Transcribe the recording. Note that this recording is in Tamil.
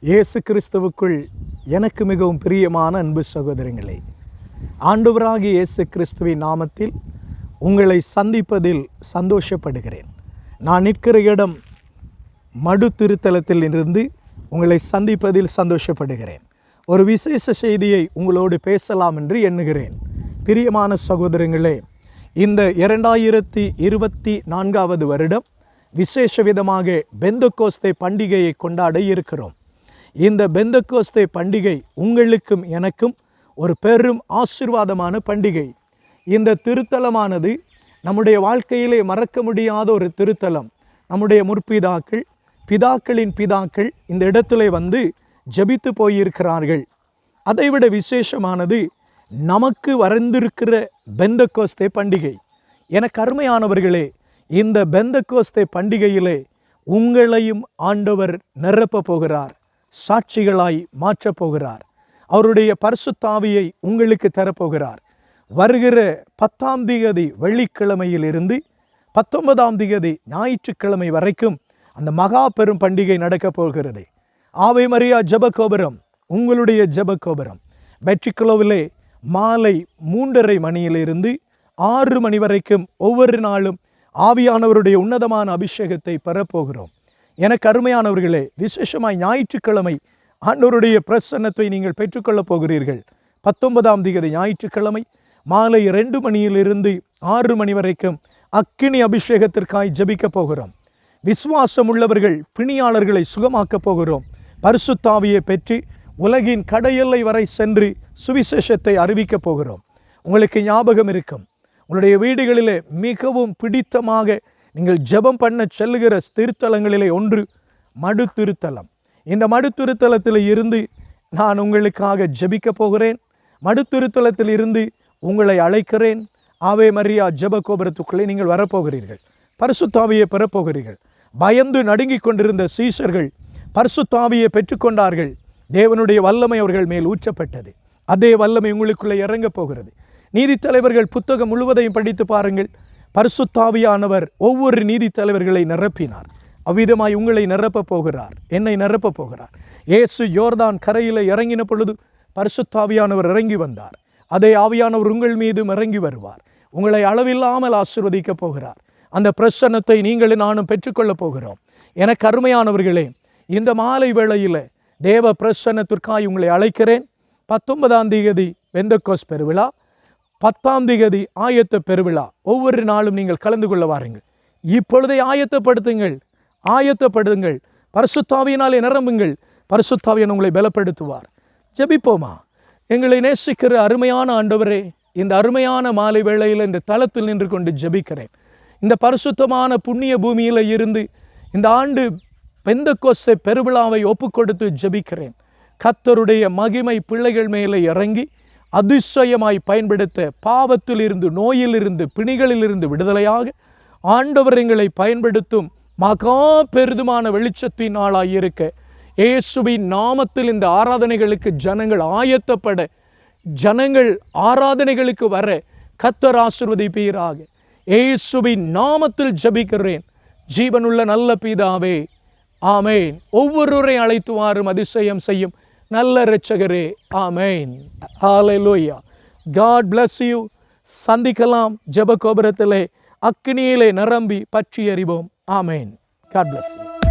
இயேசு கிறிஸ்துவுக்குள் எனக்கு மிகவும் பிரியமான அன்பு சகோதரங்களே ஆண்டவராகி இயேசு கிறிஸ்துவின் நாமத்தில் உங்களை சந்திப்பதில் சந்தோஷப்படுகிறேன். நான் நிற்கிற இடம் மடு திருத்தலத்தில் இருந்து உங்களை சந்திப்பதில் சந்தோஷப்படுகிறேன். ஒரு விசேஷ செய்தியை உங்களோடு பேசலாம் என்று எண்ணுகிறேன். பிரியமான சகோதரங்களே இந்த இரண்டாயிரத்தி இருபத்தி நான்காவது வருடம் விசேஷ விதமாக பெந்தகோஸ்தே பண்டிகையை கொண்டாட இருக்கிறோம். இந்த பெந்தகோஸ்தே பண்டிகை உங்களுக்கும் எனக்கும் ஒரு பெரும் ஆசீர்வாதமான பண்டிகை. இந்த திருத்தலமானது நம்முடைய வாழ்க்கையிலே மறக்க முடியாத ஒரு திருத்தலம். நம்முடைய முற்பிதாக்கள் பிதாக்களின் பிதாக்கள் இந்த இடத்துல வந்து ஜெபித்து போயிருக்கிறார்கள். அதைவிட விசேஷமானது நமக்கு வரைந்திருக்கிற பெந்தகோஸ்தே பண்டிகை. எனக்கு அருமையானவர்களே இந்த பெந்தகோஸ்தே பண்டிகையிலே உங்களையும் ஆண்டவர் நிரப்ப போகிறார் சாட்சிகளாய் மாற்றப் போகிறார். அவருடைய பரிசுத்தாவியை உங்களுக்கு தரப்போகிறார். வருகிற பத்தாம் திகதி வெள்ளிக்கிழமையிலிருந்து பத்தொன்பதாம் திகதி ஞாயிற்றுக்கிழமை வரைக்கும் அந்த மகா பெரும் பண்டிகை நடக்கப் போகிறது. ஆவை மரியா ஜபகோபுரம் உங்களுடைய ஜபகோபுரம் பெட்ரிக்குலோவிலே மாலை மூன்றரை மணியிலிருந்து ஆறு மணி வரைக்கும் ஒவ்வொரு நாளும் ஆவியானவருடைய உன்னதமான அபிஷேகத்தை பெறப்போகிறோம். எனக்கு அருமையானவர்களே விசேஷமாய் ஞாயிற்றுக்கிழமை ஆண்டவருடைய பிரசன்னத்தை நீங்கள் பெற்றுக்கொள்ளப் போகிறீர்கள். பத்தொன்பதாம் தேதி ஞாயிற்றுக்கிழமை மாலை ரெண்டு மணியிலிருந்து ஆறு மணி வரைக்கும் அக்கினி அபிஷேகத்திற்காய் ஜபிக்கப் போகிறோம். விசுவாசம் உள்ளவர்கள் பிணியாளர்களை சுகமாக்கப் போகிறோம். பரிசுத்தாவியை பெற்று உலகின் கடையெல்லை வரை சென்று சுவிசேஷத்தை அறிவிக்கப் போகிறோம். உங்களுக்கு ஞாபகம் இருக்கும். உங்களுடைய வீடுகளிலே மிகவும் பிடித்தமாக நீங்கள் ஜெபம் பண்ண செல்லுகிற திருத்தலங்களிலே ஒன்று மடு திருத்தலம். இந்த மடு திருத்தலத்தில் இருந்து நான் உங்களுக்காக ஜெபிக்க போகிறேன். மடு திருத்தலத்தில் இருந்து உங்களை அழைக்கிறேன். ஆவே மரியா ஜெப கோபுரத்துக்குள்ளே நீங்கள் வரப்போகிறீர்கள். பரிசுத்தாவியை பெறப்போகிறீர்கள். பயந்து நடுங்கிக் கொண்டிருந்த சீசர்கள் பரிசுத்தாவியை பெற்றுக்கொண்டார்கள். தேவனுடைய வல்லமை அவர்கள் மேல் ஊற்றப்பட்டது. அதே வல்லமை உங்களுக்குள்ளே இறங்கப் போகிறது. நீதித் தலைவர்கள் புத்தகம் முழுவதையும் படித்து பாருங்கள். பரிசுத்தாவியானவர் ஒவ்வொரு நீதித்தலைவர்களை நிரப்பினார். அவ்விதமாய் உங்களை நிரப்பப் போகிறார். என்னை நிரப்பப் போகிறார். ஏசு யோர்தான் கரையில் இறங்கின பொழுது பரிசுத்தாவியானவர் இறங்கி வந்தார். அதே ஆவியானவர் உங்கள் மீதும் இறங்கி வருவார். உங்களை அளவில்லாமல் ஆசிர்வதிக்கப் போகிறார். அந்த பிரசன்னத்தை நீங்களும் நானும் பெற்றுக்கொள்ளப் போகிறோம். எனக்கு அருமையானவர்களே இந்த மாலை வேளையில் தேவ பிரசன்னத்திற்காய் உங்களை அழைக்கிறேன். பத்தொன்பதாம் தேதி வெந்தக்கோஸ் பெருவிழா. பத்தாம் திகதி ஆயத்த பெருவிழா. ஒவ்வொரு நாளும் நீங்கள் கலந்து கொள்ள வாருங்கள். இப்பொழுதே ஆயத்தப்படுத்துங்கள். ஆயத்தப்படுங்கள். பரிசுத்தாவியினாலே நிரம்புங்கள். பரிசுத்தாவியன் உங்களை பலப்படுத்துவார். ஜபிப்போமா? எங்களை நேசிக்கிற அருமையான ஆண்டவரே இந்த அருமையான மாலை வேளையில் இந்த தளத்தில் நின்று கொண்டு ஜெபிக்கிறேன். இந்த பரிசுத்தமான புண்ணிய பூமியில் இருந்து இந்த ஆண்டு பெந்தக்கோஸ்தை பெருவிழாவை ஒப்புக்கொடுத்து ஜெபிக்கிறேன். கத்தருடைய மகிமை பிள்ளைகள் மேலே இறங்கி அதிசயமாய் பயன்படுத்த பாவத்திலிருந்து நோயிலிருந்து பிணிகளிலிருந்து விடுதலையாக ஆண்டவர் எங்களை பயன்படுத்தும் மகா பெரிதுமான வெளிச்சத்தின் நாளாய் இருக்க. இயேசுவின் நாமத்தில் இந்த ஆராதனைகளுக்கு ஜனங்கள் ஆயத்தப்பட ஜனங்கள் ஆராதனைகளுக்கு வர கத்தர் ஆசிர்வதிப்பீராக. இயேசுவின் நாமத்தில் ஜபிக்கிறேன். ஜீவனுள்ள நல்ல பீதாவே ஆமேன். ஒவ்வொருவரை அழைத்து வாரும் அதிசயம் செய்யும் நல்ல ரட்சகரே ஆமேன். ஹalleluya காட் பிளஸ் யூ சந்திக்கலாம் ஜெப கோபுரத்திலே அக்னியிலே நிரம்பி பற்றி அறிவோம் ஆமேன். God bless you